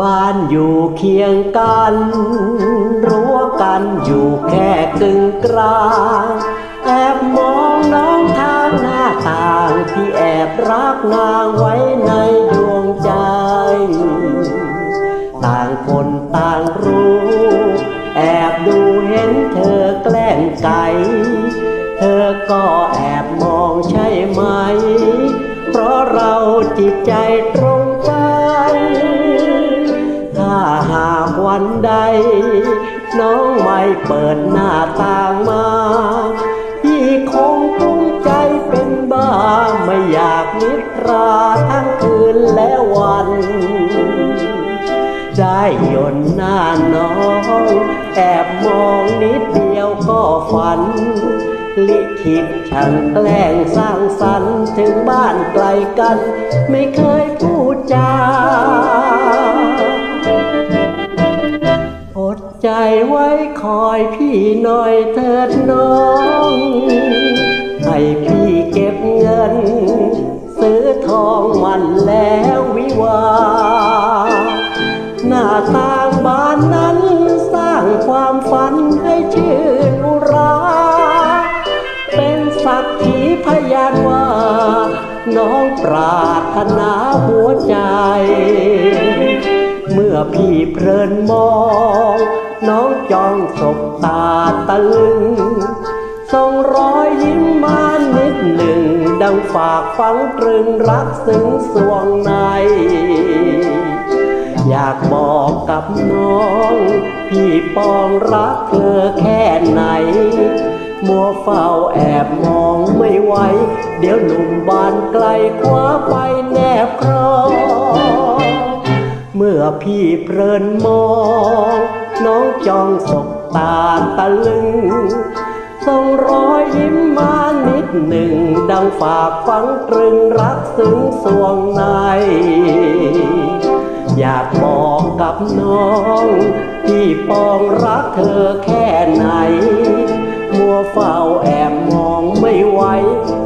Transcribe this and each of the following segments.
บ้านอยู่เคียงกันรั้วกันอยู่แค่กึ่งกลางแอบมองน้องทางหน้าต่างที่แอบรักนางไว้ในดวงใจ ต่างคนต่างรู้ แอบดูเห็นเธอแกล้งไก่เธอก็แอบมองใช่ไหม เพราะเราจิตใจตรง วันใด น้องไม่เปิดหน้าต่างมาพี่คงกลุ้มใจเป็นบ้าไม่อยากนิทราทั้งคืนและวันได้ยนหน้าน้อง แอบมองนิดเดียวก็ฝัน ลิขิตช่างแกล้งสร้างสรรค์ถึงบ้านไกลกัน ไม่เคยพูดจา ไว้คอยพี่หน่อยเถิดน้อง ให้พี่เก็บเงิน ซื้อทองมันแล้ววิวา หน้าต่างบ้านนั้นสร้างความฝันให้ชื่นอุรา เป็นสักขีพยานว่า น้องปรารถนาหัวใจ เมื่อพี่เพลินมอง น้องจ้องสบตาตะลึงส่งรอยยิ้มมานิดหนึ่ง ดังฝากฝังตรึงรักซึ้งสวงใน อยากบอกกับน้อง พี่ปองรักเธอแค่ไหน มัวเฝ้าแอบมองไม่ไหว เดี๋ยวหนุ่มบานไกลคว้าไปแนบครองเมื่อพี่เพลินมอง จ้องสบตาตะลึงส่งรอยยิ้มมานิดหนึ่ง ดังฝากฝังตรึงรักซึ้งสวงใน อยากบอกกับน้องพี่ปองรักเธอแค่ไหน มัวเฝ้าแอบมองไม่ไหว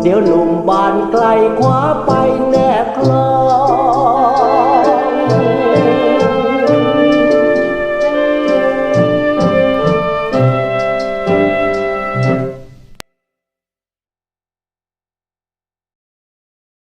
เดี๋ยวหนุ่มบานไกลคว้าไปแนบคลอ